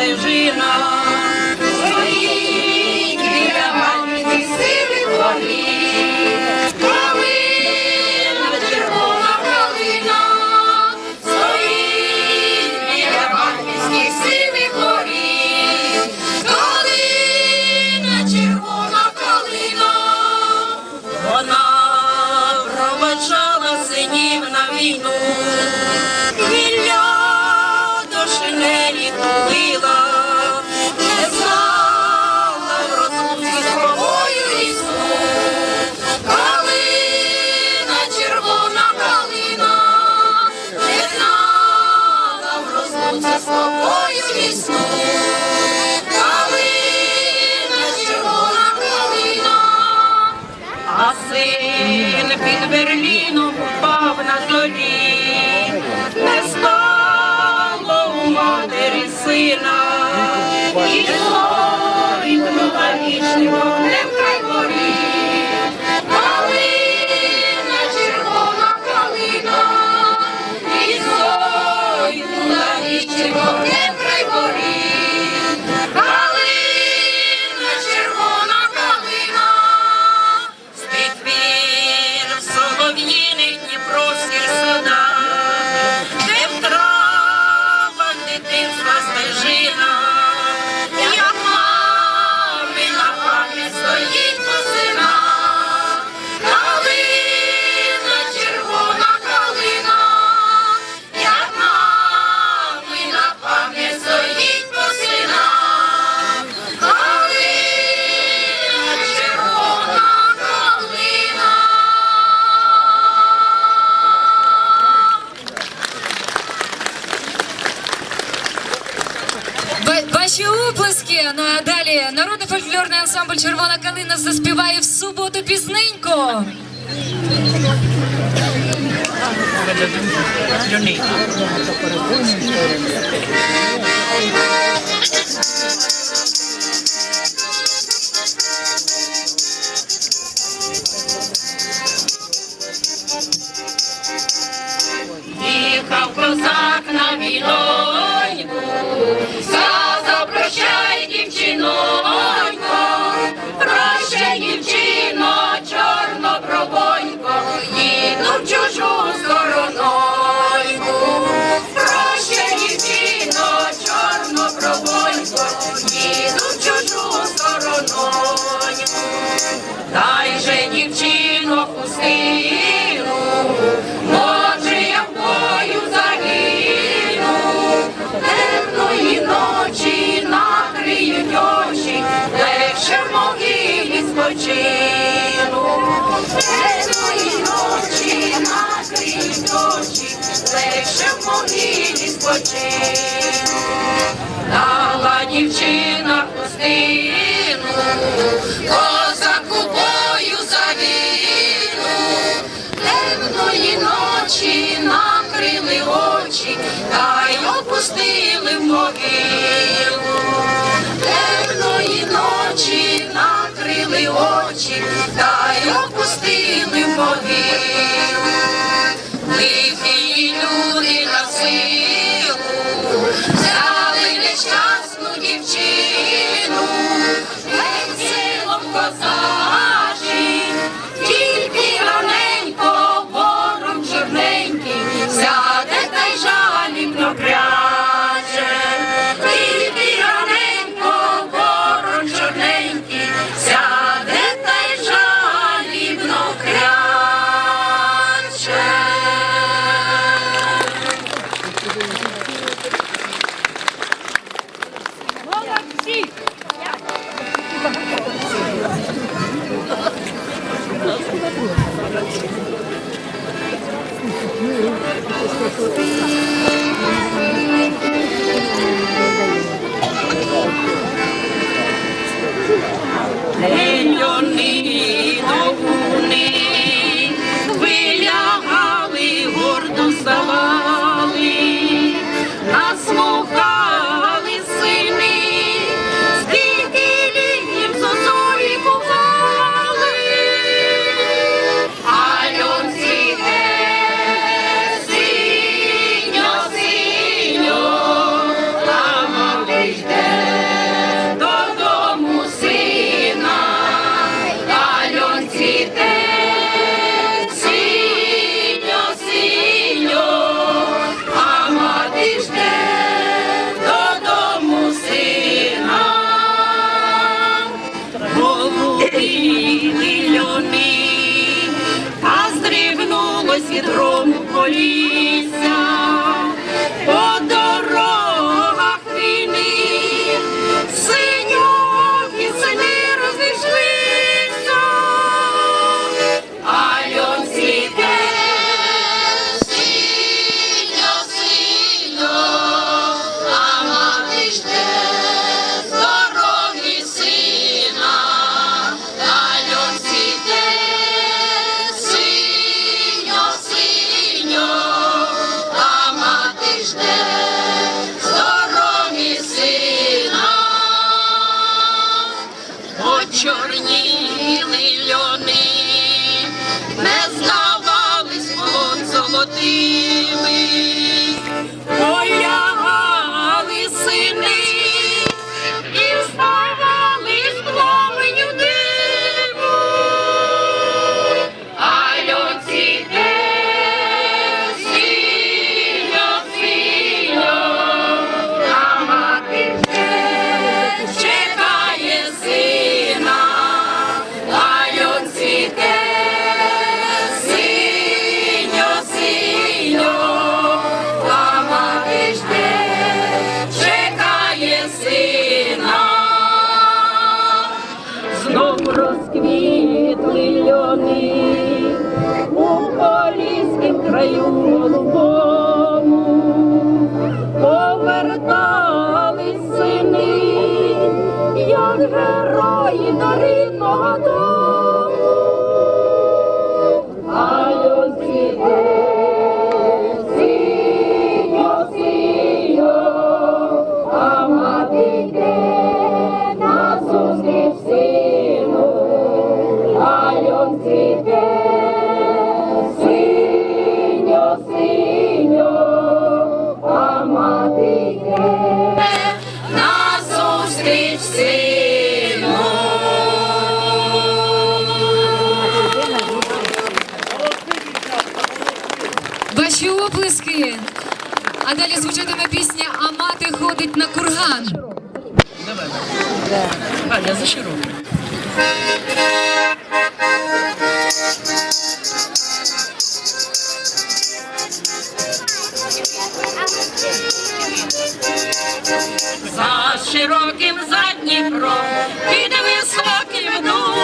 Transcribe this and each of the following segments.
Стежина, стоїть біля матері сили полі. днів на війну. Дякую. Ну а далі народний фольклорний ансамбль Червона калина заспіває в суботу пізненько. Yo. чину, весної ночі накрізь дощі, легше в могилі спочину, дала дівчина хустину, козаку бою завіну, темної ночі накрили очі, та й опустили в могилу. закрили очі та й опустили в могил. Люди на силі. хитрому полі. Ваші оплески. А далі звучатиме пісня, а мати ходить на курган. Давай. Галя, за широко. Дніпро, піде високий дном.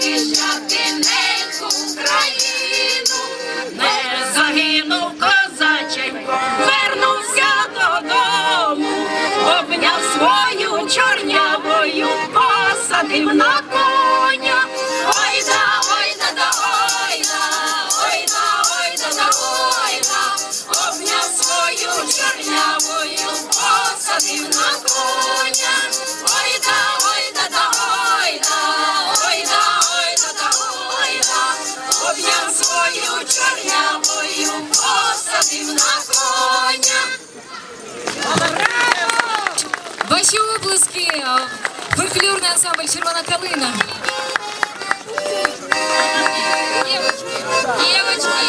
захищати неньку Україну, не загинув козаченько, вернувся додому, обняв свою чорнявою, посадив на коня. Ойда, ойда, да ойда, ойда, ойда, да ойда, обняв свою чорнявою, посадив на коня. ой да. Бою чорнявою посадив на коня. Ваші облески, фольклорний ансамбль червона калина. Дівочки, дівочки.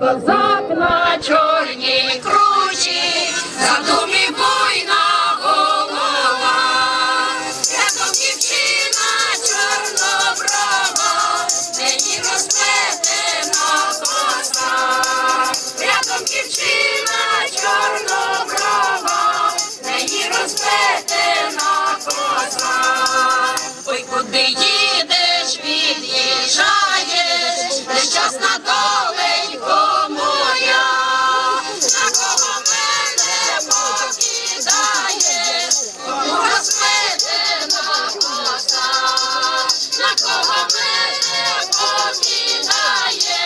Козак на чорній нещасна доленько моя, на кого мене покидає, кому розпитена коса, на кого мене покидає,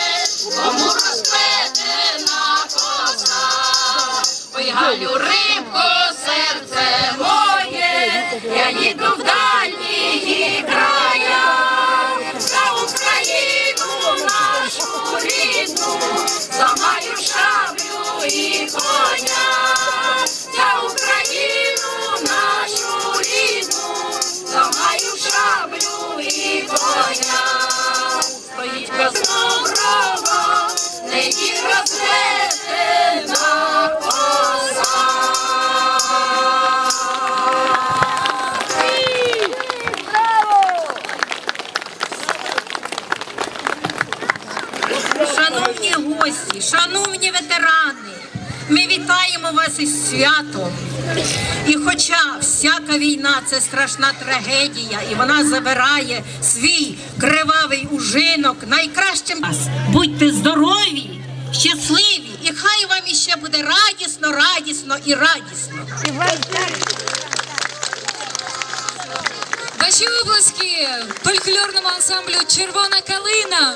кому розпитена коса, ой, галю рибко, серце моє, я їду. Святом. І хоча всяка війна це страшна трагедія, і вона забирає свій кривавий ужинок найкращим. Будьте здорові, щасливі, і хай вам іще буде радісно, радісно і радісно. Ваші обласки фольклорному ансамблю Червона калина.